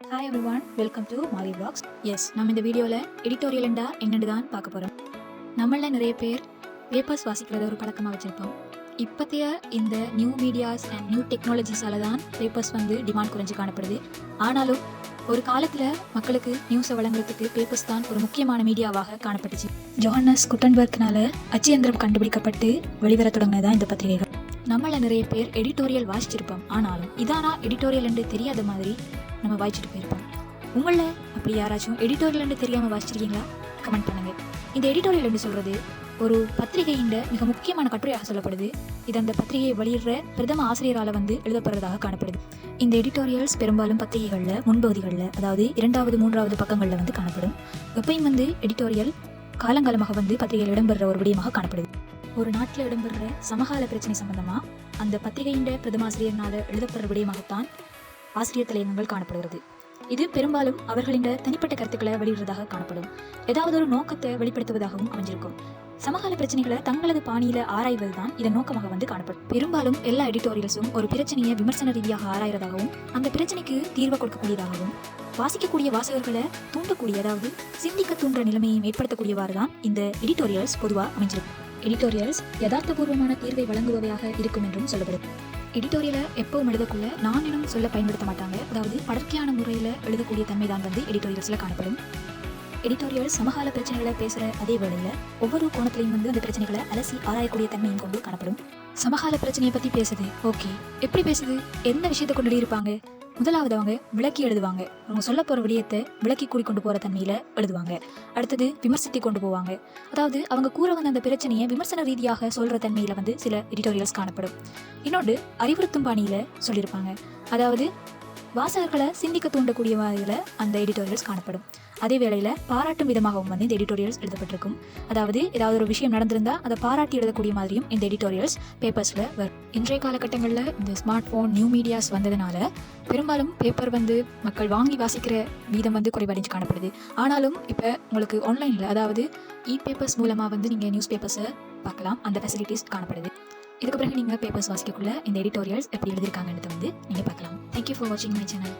Hi everyone welcome to Mari vlogs yes நம்ம இந்த வீடியோவில் எடிட்டோரியலண்டா என்னென்னு தான் பார்க்க போகிறோம் நம்மள நிறைய பேர் பேப்பர்ஸ் வாசிக்கிறத ஒரு பழக்கமாக வச்சுருப்போம். இப்போத்தைய இந்த நியூ மீடியாஸ் அண்ட் நியூ டெக்னாலஜிஸால தான் பேப்பர்ஸ் வந்து டிமாண்ட் குறைஞ்சு காணப்படுது. ஆனாலும் ஒரு காலத்தில் மக்களுக்கு நியூஸை வழங்குறதுக்கு பேப்பர்ஸ் தான் ஒரு முக்கியமான மீடியாவாக காணப்பட்டுச்சு. ஜோஹன்னஸ் குட்டன்பர்க்னால அச்சியந்திரம் கண்டுபிடிக்கப்பட்டு வெளிவர தொடங்கினதான் இந்த பத்திரிகைகள். நம்மள நிறைய பேர் எடிட்டோரியல் வாசிச்சிருப்போம். ஆனாலும் இதானா எடிட்டோரியல் என்று தெரியாத மாதிரி நம்ம வாய்ச்சிட்டு போயிருப்போம். உங்களில் அப்படி யாராச்சும் எடிட்டோரியல் தெரியாமல் வாசிச்சிருக்கீங்களா? கமெண்ட் பண்ணுங்க. இந்த எடிட்டோரியல் என்று சொல்றது ஒரு பத்திரிகையின் மிக முக்கியமான கட்டுரையாக சொல்லப்படுது. இது அந்த பத்திரிகையை வெளியிடுற பிரதம ஆசிரியரால் வந்து எழுதப்படுறதாக காணப்படுது. இந்த எடிட்டோரியல்ஸ் பெரும்பாலும் பத்திரிகைகளில் முன்பகுதிகளில் அதாவது இரண்டாவது மூன்றாவது பக்கங்களில் வந்து காணப்படும். எப்பயும் வந்து எடிட்டோரியல் காலங்காலமாக வந்து பத்திரிகையில் இடம்பெறுற ஒரு விடயமாக காணப்படுது. ஒரு நாட்டில் இடம்பெறுற சமகால பிரச்சனை சம்பந்தமா? அந்த பத்திரிகையின் பிரதமாசிரியர்னால எழுதப்படுற விடயமாகத்தான் ஆசிரியர் தலையங்கங்கள் காணப்படுகிறது. இது பெரும்பாலும் அவர்களின் தனிப்பட்ட கருத்துக்களை வெளியிடுறதாக காணப்படும். ஏதாவது ஒரு நோக்கத்தை வெளிப்படுத்துவதாகவும் அமைஞ்சிருக்கும். சமகால பிரச்சனைகளை தங்களது பாணியில ஆராய்வது தான் இதன் நோக்கமாக வந்து காணப்படும். பெரும்பாலும் எல்லா எடிட்டோரியல்ஸும் ஒரு பிரச்சனையை விமர்சன ரீதியாக ஆராயிறதாகவும் அந்த பிரச்சனைக்கு தீர்வு கொடுக்கக்கூடியதாகவும் வாசிக்கக்கூடிய வாசகர்களை தூண்டக்கூடிய அதாவது சிந்திக்க தூண்டுற நிலைமையை ஏற்படுத்தக்கூடியவாறு தான் இந்த எடிட்டோரியல்ஸ் பொதுவாக அமைஞ்சிருக்கும். எடிட்டோரியல்ஸ் யதார்த்தபூர்வமான தீர்வை வழங்குபவையாக இருக்கும் என்றும் சொல்லப்படுது எடிட்டோரியலை எப்பவும் எழுதக்குள்ள நான் எனும் சொல்ல பயன்படுத்த மாட்டாங்க. அதாவது படற்கையான முறையில் எழுதக்கூடிய தன்மை தான் வந்து எடிட்டோரியல்ஸில் காணப்படும். எடிட்டோரியல் சமகால பிரச்சனைகளை பேசுகிற அதே வேளையில் ஒவ்வொரு கோணத்திலையும் வந்து அந்த பிரச்சனைகளை அலசி ஆராயக்கூடிய தன்மையும் கொண்டு காணப்படும். சமகால பிரச்சனையை பற்றி பேசுது. ஓகே எப்படி பேசுது? எந்த விஷயத்தை கொண்டு இருப்பாங்க முதலாவது அவங்க விளக்கி எழுதுவாங்க. அவங்க சொல்ல போகிற விடயத்தை விளக்கி கூடி கொண்டு போகிற தன்மையில் எழுதுவாங்க. அடுத்தது விமர்சித்து கொண்டு போவாங்க. அதாவது அவங்க கூற வந்த அந்த பிரச்சனையை விமர்சன ரீதியாக சொல்கிற தன்மையில் வந்து சில எடிட்டோரியல்ஸ் காணப்படும். இன்னொன்று அறிவுறுத்தும் பாணியில் சொல்லியிருப்பாங்க. அதாவது வாசகர்களை சிந்திக்க தூண்டக்கூடிய வகையில் அந்த எடிட்டோரியல்ஸ் காணப்படும். அதே வேளையில் பாராட்டும் விதமாகவும் வந்து இந்த எடிட்டோரியல்ஸ் எழுதப்பட்டிருக்கும். அதாவது ஏதாவது ஒரு விஷயம் நடந்திருந்தால் அதை பாராட்டி எழுதக்கூடிய மாதிரியும் இந்த எடிட்டோரியல்ஸ் பேப்பர்ஸில் வரும். இன்றைய காலகட்டங்களில் இந்த ஸ்மார்ட் ஃபோன் நியூ மீடியாஸ் வந்ததுனால பெரும்பாலும் பேப்பர் வந்து மக்கள் வாங்கி வாசிக்கிற வீதம் வந்து குறைவடைஞ்சு காணப்படுது. ஆனாலும் இப்போ உங்களுக்கு ஆன்லைனில் அதாவது இ பேப்பர்ஸ் மூலமாக வந்து நீங்கள் நியூஸ் பேப்பர்ஸை பார்க்கலாம். அந்த ஃபெசிலிட்டிஸ் காணப்படுது. இதுக்கு பிறகு நீங்கள் பேப்பர்ஸ் வாசிக்கக்குள்ள இந்த எடிட்டோரியல்ஸ் எப்படி எழுதியிருக்காங்கன்றத வந்து நீங்கள் பார்க்கலாம். தேங்க்யூ ஃபார் வாட்சிங் மை சேனல்